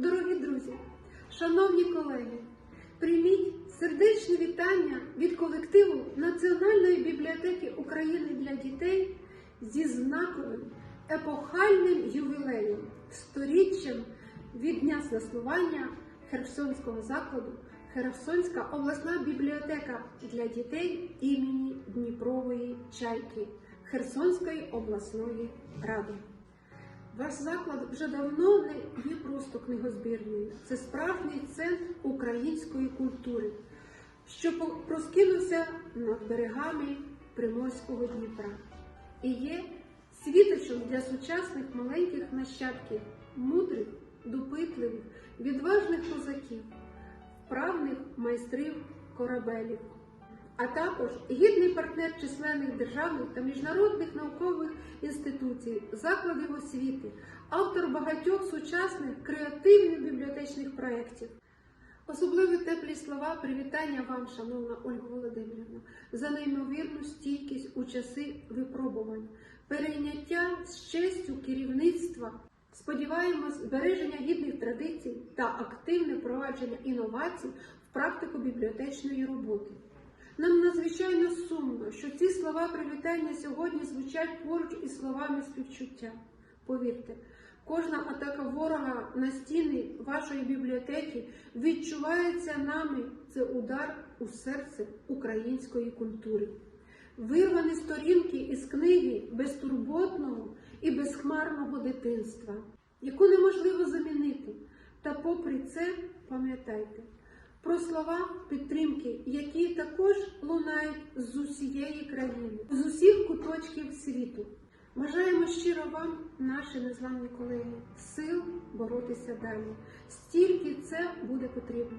Дорогі друзі, шановні колеги, прийміть сердечне вітання від колективу Національної бібліотеки України для дітей зі знаковим епохальним ювілеєм, сторіччям від дня заснування Херсонського закладу Херсонська обласна бібліотека для дітей імені Дніпрової Чайки Херсонської обласної ради. Ваш заклад вже давно не є просто книгозбірною. Це справжній центр української культури, що розкинувся над берегами Приморського Дніпра і є світочем для сучасних маленьких нащадків, мудрих, допитливих, відважних козаків, вправних майстрів корабелів а також гідний партнер численних державних та міжнародних наукових інституцій, закладів освіти, автор багатьох сучасних креативних бібліотечних проєктів. Особливо теплі слова привітання вам, шановна Ольга Володимирівна, за неймовірну стійкість у часи випробувань, перейняття з честю керівництва. Сподіваємось, збереження гідних традицій та активне впровадження інновацій в практику бібліотечної роботи. Нам надзвичайно сумно, що ці слова привітання сьогодні звучать поруч із словами співчуття. Повірте, кожна атака ворога на стіни вашої бібліотеки відчувається нами це удар у серце української культури. Вирвані сторінки із книги безтурботного і безхмарного дитинства, яку неможливо замінити. Та попри це, пам'ятайте про слова підтримки, які також лунають з усієї країни, з усіх куточків світу. Бажаємо щиро вам, наші незламні колеги, сил боротися далі. Стільки це буде потрібно.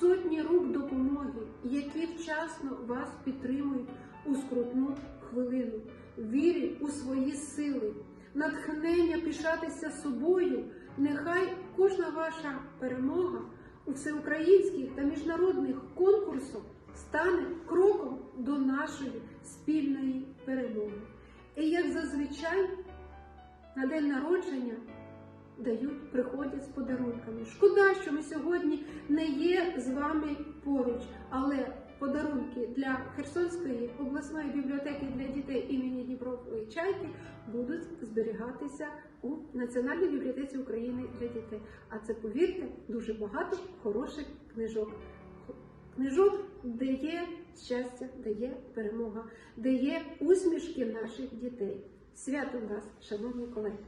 Сотні рук допомоги, які вчасно вас підтримують у скрутну хвилину, вірі у свої сили, натхнення пишатися собою. Нехай кожна ваша перемога у всеукраїнських та міжнародних конкурсах стане кроком до нашої спільної перемоги. І як зазвичай на день народження дають, приходять з подарунками. Шкода, що ми сьогодні не є з вами поруч, але подарунки для Херсонської обласної бібліотеки для дітей імені Дніпрової Чайки будуть зберігатися у Національній бібліотеці України для дітей. А це, повірте, дуже багато хороших книжок. Книжок, де є щастя, де є перемога, де є усмішки наших дітей. Святом вас, шановні колеги!